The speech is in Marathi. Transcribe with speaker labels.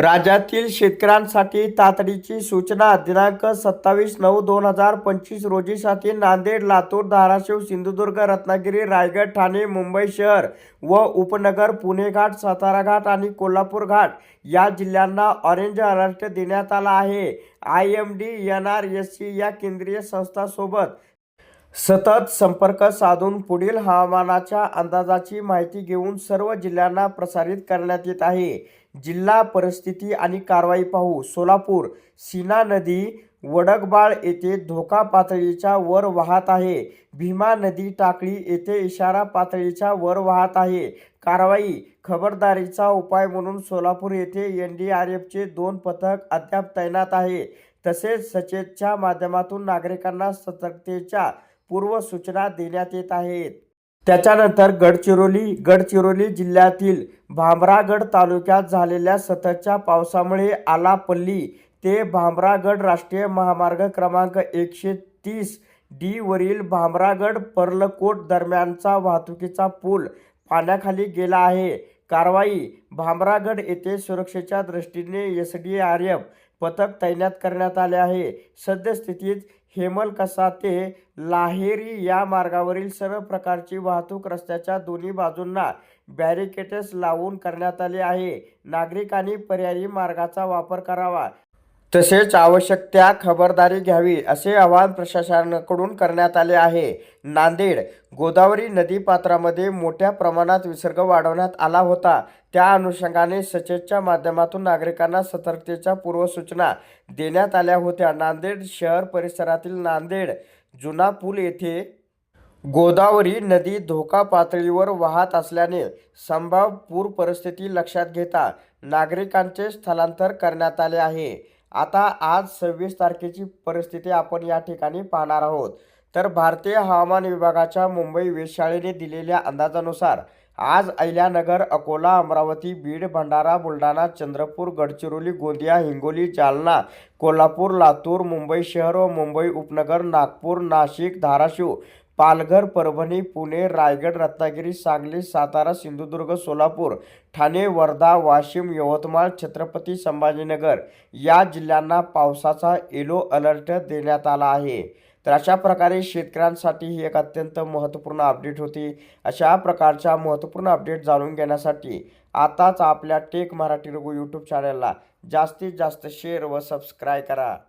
Speaker 1: राज्यातील शेतकऱ्यांसाठी तातडीची सूचना. दिनांक सत्तावीस नऊ दोन हजार पंचवीस रोजीसाठी नांदेड लातूर धाराशिव सिंधुदुर्ग रत्नागिरी रायगड ठाणे मुंबई शहर व उपनगर पुणे घाट सातारा घाट आणि कोल्हापूर घाट या जिल्ह्यांना ऑरेंज अलर्ट देण्यात आला आहे. I M D N R S C या केंद्रीय संस्थासोबत सतत संपर्क साधून पुढील हवामानाच्या अंदाजाची माहिती घेऊन सर्व जिल्ह्यांना प्रसारित करण्यात येत आहे. जिल्हा परिस्थिती आणि कारवाई पाहू सोलापूर सीना नदी वडकबाळ येथे धोका पातळीच्या वर वाहत आहे. भीमा नदी टाकळी येथे इशारा पातळीच्या वर वाहत आहे. कारवाई खबरदारीचा उपाय म्हणून सोलापूर येथे एन डी आर एफचे दोन पथक अद्याप तैनात आहे. तसेच सचेतच्या माध्यमातून नागरिकांना सतर्कतेच्या पूर्वसूचना देण्यात येत आहेत. त्याच्यानंतर गडचिरोली गडचिरोली जिल्ह्यातील भामरागड तालुक्यात झालेल्या सततच्या पावसामुळे आलापल्ली ते भामरागड राष्ट्रीय महामार्ग क्रमांक एकशे तीस डी वरील भामरागड पर्लकोट दरम्यानचा वाहतुकीचा पूल पाण्याखाली गेला आहे. कारवाई भामरागड येथे सुरक्षेच्या दृष्टीने एस डी आर एफ पथक तैनात करण्यात आले आहे. सद्यस्थितीत हेमलकसा ते लाहेरी या मार्गावरील सर्व प्रकारची वाहतूक रस्त्याच्या दोन्ही बाजूंना बॅरिकेटेस लावून करण्यात आले आहे. नागरिकांनी पर्यायी मार्गाचा वापर करावा. तसेच आवश्यक त्या खबरदारी घ्यावी असे आवाहन प्रशासनाकडून करण्यात आले आहे. नांदेड गोदावरी नदीपात्रामध्ये मोठ्या प्रमाणात विसर्ग वाढवण्यात आला होता. त्या अनुषंगाने सचेतच्या माध्यमातून नागरिकांना सतर्कतेच्या पूर्वसूचना देण्यात आल्या होत्या. नांदेड शहर परिसरातील नांदेड जुना पूल येथे गोदावरी नदी धोका पातळीवर वाहत असल्याने संभाव्य पूर परिस्थिती लक्षात घेता नागरिकांचे स्थलांतर करण्यात आले आहे. आता आज सव्वीस तारखेची परिस्थिती आपण या ठिकाणी पाहणार आहोत. तर भारतीय हवामान विभागाच्या मुंबई वेधशाळेने दिलेल्या अंदाजानुसार आज अहिल्यानगर अकोला अमरावती बीड भंडारा बुलढाणा चंद्रपूर गडचिरोली गोंदिया हिंगोली जालना कोल्हापूर लातूर मुंबई शहर व मुंबई उपनगर नागपूर नाशिक धाराशिव पालघर परभणी पुणे रायगड रत्नागिरी सांगली सातारा सिंधुदुर्ग सोलापूर ठाणे वर्धा वाशिम यवतमाळ छत्रपती संभाजीनगर या जिल्ह्यांना पावसाचा येलो अलर्ट देण्यात आला आहे. तर अशा प्रकारे शेतकऱ्यांसाठी ही एक अत्यंत महत्त्वपूर्ण अपडेट होती. अशा प्रकारच्या महत्त्वपूर्ण अपडेट जाणून घेण्यासाठी आताच आपल्या टेक मराठी रघु यूट्यूब चॅनलला जास्तीत जास्त शेअर व सबस्क्राईब करा.